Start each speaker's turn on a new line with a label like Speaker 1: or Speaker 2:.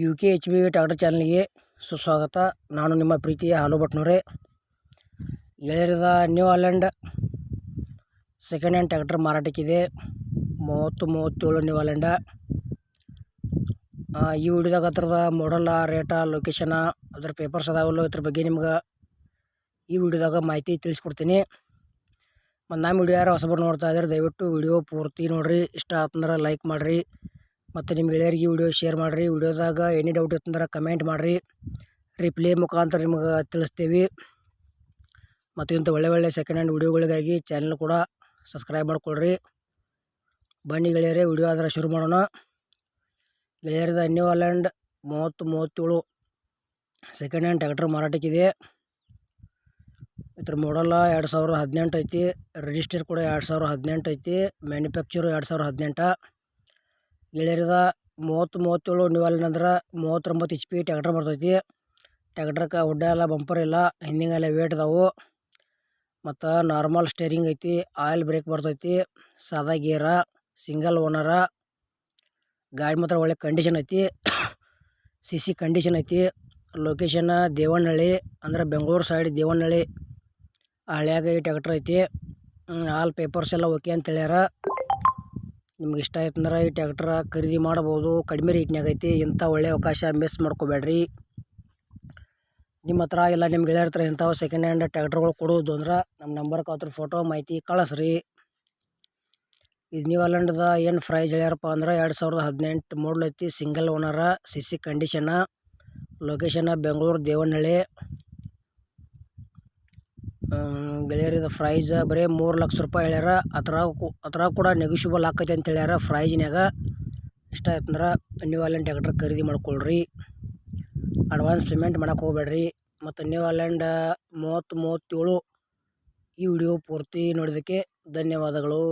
Speaker 1: U K H B tractor ಚಾನಲ್ಗೆ ಸುಸ್ವಾಗತ. ನಾನು ನಿಮ್ಮ ಪ್ರೀತಿಯ ಹಾಲು ಭಟ್ನವರೇ. ಗೆಳೆಯರದ New Holland second hand tractor ಮಾರಾಟಕ್ಕಿದೆ. ಮೂವತ್ತು ಮೂವತ್ತೇಳು ನ್ಯೂ ಆಲ್ಯಾಂಡ ಈ ವಿಡಿಯೋದಾಗ ಹತ್ರದ ಮಾಡಲ್ಲ ರೇಟ ಲೊಕೇಶನ ಅದ್ರ ಪೇಪರ್ಸ್ ಅದಾವಲ್ಲ ಇದ್ರ ಬಗ್ಗೆ ನಿಮ್ಗೆ ಈ ವಿಡಿಯೋದಾಗ ಮಾಹಿತಿ ತಿಳಿಸ್ಕೊಡ್ತೀನಿ. ಮತ್ತು ನಮ್ಮ ವಿಡಿಯೋ ಯಾರು ಹೊಸಬರು ನೋಡ್ತಾ ಇದ್ದಾರೆ ದಯವಿಟ್ಟು ವಿಡಿಯೋ ಪೂರ್ತಿ ನೋಡಿರಿ. ಇಷ್ಟ ಆತಂದ್ರೆ ಲೈಕ್ ಮಾಡಿರಿ. ಮತ್ತು ನಿಮ್ಮ ಗೆಳೆಯರಿಗೆ ವಿಡಿಯೋ ಶೇರ್ ಮಾಡಿರಿ. ವಿಡಿಯೋದಾಗ ಎನಿ ಡೌಟ್ ಇತ್ತಂದ್ರೆ ಕಮೆಂಟ್ ಮಾಡಿರಿ. ರಿಪ್ಲೈ ಮುಖಾಂತರ ನಿಮಗೆ ತಿಳಿಸ್ತೀವಿ. ಮತ್ತು ಇಂಥ ಒಳ್ಳೆ ಒಳ್ಳೆ ಸೆಕೆಂಡ್ ಹ್ಯಾಂಡ್ ವಿಡಿಯೋಗಳಿಗಾಗಿ ಚಾನಲ್ ಕೂಡ ಸಬ್ಸ್ಕ್ರೈಬ್ ಮಾಡಿಕೊಳ್ರಿ. ಬನ್ನಿ ಗೆಳೆಯರೇ, ವಿಡಿಯೋ ಆದರೆ ಶುರು ಮಾಡೋಣ. ಗೆಳೆಯರದ ನ್ಯೂ ಮೂವತ್ತು ಮೂವತ್ತೇಳು ಸೆಕೆಂಡ್ ಹ್ಯಾಂಡ್ ಟ್ಯಾಕ್ಟರ್ ಮಾರಾಟಕ್ಕಿದೆ ಇದ್ರ ಮಾಡಲ್ಲ ಎರಡು ಸಾವಿರದ ಹದಿನೆಂಟು ಐತಿ. ರಿಜಿಸ್ಟರ್ ಕೂಡ ಎರಡು ಸಾವಿರದ ಹದಿನೆಂಟು ಐತಿ. ಮ್ಯಾನುಫ್ಯಾಕ್ಚರು ಎರಡು ಸಾವಿರದ ಹದಿನೆಂಟು. ಗೆಳೆಯರದ ಮೂವತ್ತು ಮೂವತ್ತೇಳು ನೀವಲ್ಲ ಅಂದ್ರೆ ಮೂವತ್ತೊಂಬತ್ತು ಎಚ್ ಪಿ ಟ್ಯಾಕ್ಟ್ರ್ ಬರ್ತೈತಿ. ಟ್ಯಾಕ್ಟ್ರಕ್ಕೆ ಉಡ್ಡ ಎಲ್ಲ ಬಂಪರ್ ಇಲ್ಲ ಹಿಂದಿಂಗೆಲ್ಲ ವೇಟ್ ಅದಾವು. ಮತ್ತು ನಾರ್ಮಲ್ ಸ್ಟೇರಿಂಗ್ ಐತಿ ಆಯಿಲ್ ಬ್ರೇಕ್ ಬರ್ತೈತಿ, ಸಾದಾ ಗೇರ ಸಿಂಗಲ್ ಓನರ ಗಾಡಿ ಮಾತ್ರ ಒಳ್ಳೆ ಕಂಡೀಷನ್ ಐತಿ. ಸಿ ಸಿ ಕಂಡೀಷನ್ ಐತಿ. ಲೊಕೇಶನ್ ದೇವನಹಳ್ಳಿ, ಅಂದ್ರೆ ಬೆಂಗಳೂರು ಸೈಡ್ ದೇವನಹಳ್ಳಿ. ಹಳ್ಯಾಗ ಈ ಟ್ಯಾಕ್ಟ್ರ್ ಐತಿ. ಆಲ್ ಪೇಪರ್ಸ್ ಎಲ್ಲ ಓಕೆ ಅಂತ ಹೇಳ್ಯಾರ. ನಿಮ್ಗೆ ಇಷ್ಟ ಆಯ್ತಂದ್ರೆ ಈ ಟ್ಯಾಕ್ಟ್ರ ಖರೀದಿ ಮಾಡ್ಬೋದು. ಕಡಿಮೆ ರೇಟ್ನಾಗ ಐತಿ. ಇಂಥ ಒಳ್ಳೆಯ ಅವಕಾಶ ಮಿಸ್ ಮಾಡ್ಕೋಬೇಡ್ರಿ. ನಿಮ್ಮ ಹತ್ರ ಇಲ್ಲ ನಿಮ್ಗೆ ಗೆಳೆಯರ ಹತ್ರ ಇಂಥವು ಸೆಕೆಂಡ್ ಹ್ಯಾಂಡ್ ಟ್ಯಾಕ್ಟ್ರುಗಳು ಕೊಡೋದು ಅಂದ್ರೆ ನಮ್ಮ ನಂಬರ್ಗೆ ಅದ್ರ ಫೋಟೋ ಮಾಹಿತಿ ಕಳಿಸ್ರಿ. ಇದು ನ್ಯೂ ಹಾಲೆಂಡ್ದ ಏನು ಪ್ರೈಸ್ ಹೇಳ್ಯಾರಪ್ಪ ಅಂದ್ರೆ ಎರಡು ಸಾವಿರದ ಹದಿನೆಂಟು ಮಾಡಲ್ ಐತಿ. Single owner C C condition location Bengaluru Devanahalli ಗೆಳೆಯರಿದ price ಬರೀ ಮೂರು ಲಕ್ಷ ರೂಪಾಯಿ ಹೇಳ್ಯಾರ. ಅದ್ರಾಗ ಅದ್ರಾಗ ಕೂಡ ನೆಗೋಷಿಯಬಲ್ ಆಕೈತಿ ಅಂತ ಹೇಳ್ಯಾರ ಪ್ರೈಜ್ನ್ಯಾಗ ಇಷ್ಟ ಆಯ್ತಂದ್ರೆ ನ್ಯೂ ಆನ್ಲೈನ್ ಟ್ಯಾಕ್ಟ್ರ್ ಖರೀದಿ ಮಾಡ್ಕೊಳ್ರಿ. ಅಡ್ವಾನ್ಸ್ ಪೇಮೆಂಟ್ ಮಾಡಕ್ಕೆ ಹೋಗ್ಬೇಡ್ರಿ. ಮತ್ತು ನ್ಯೂ ಹಾಲೆಂಡ್ ಮೂವತ್ತು ಮೂವತ್ತೇಳು ಈ ವಿಡಿಯೋ ಪೂರ್ತಿ ನೋಡಿದ್ದಕ್ಕೆ ಧನ್ಯವಾದಗಳು.